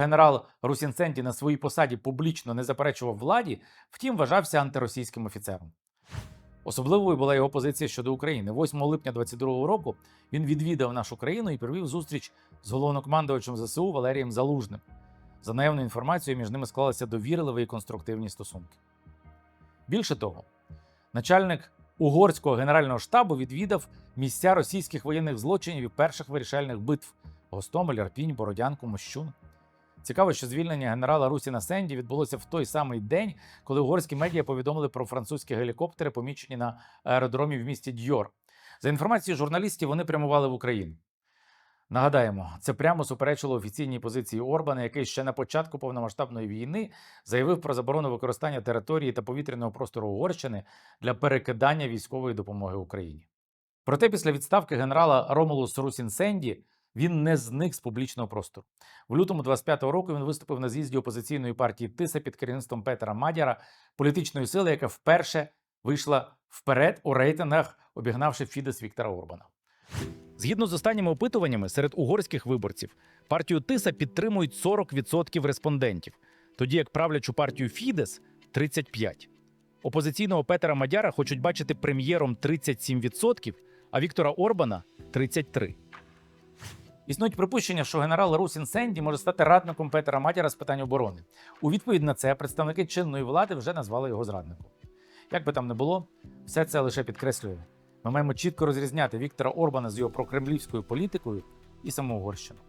Генерал Русінсенті на своїй посаді публічно не заперечував владі, втім вважався антиросійським офіцером. Особливою була його позиція щодо України. 8 липня 22 року він відвідав нашу країну і провів зустріч з головнокомандувачем ЗСУ Валерієм Залужним. За наявною інформацією, між ними склалися довірливі і конструктивні стосунки. Більше того, начальник угорського генерального штабу відвідав місця російських воєнних злочинів і перших вирішальних битв Гостомель, Арпінь, Бородянку, Мощун. Цікаво, що звільнення генерала Русіна Сенді відбулося в той самий день, коли угорські медіа повідомили про французькі гелікоптери, помічені на аеродромі в місті Дьор. За інформацією журналістів, вони прямували в Україну. Нагадаємо, це прямо суперечило офіційній позиції Орбана, який ще на початку повномасштабної війни заявив про заборону використання території та повітряного простору Угорщини для перекидання військової допомоги Україні. Проте після відставки генерала Ромулус Русін Сенді він не зник з публічного простору. В лютому 25-го року він виступив на з'їзді опозиційної партії Тиса під керівництвом Петера Мадяра, політичної сили, яка вперше вийшла вперед у рейтингах, обігнавши Фідес Віктора Орбана. Згідно з останніми опитуваннями, серед угорських виборців партію Тиса підтримують 40% респондентів, тоді як правлячу партію Фідес 35%. Опозиційного Петера Мадяра хочуть бачити прем'єром 37%, а Віктора Орбана 33%. Існують припущення, що генерал Русін Сенді може стати радником Петера Матіра з питань оборони. У відповідь на це представники чинної влади вже назвали його зрадником. Як би там не було, все це лише підкреслює. Ми маємо чітко розрізняти Віктора Орбана з його прокремлівською політикою і саму Угорщину.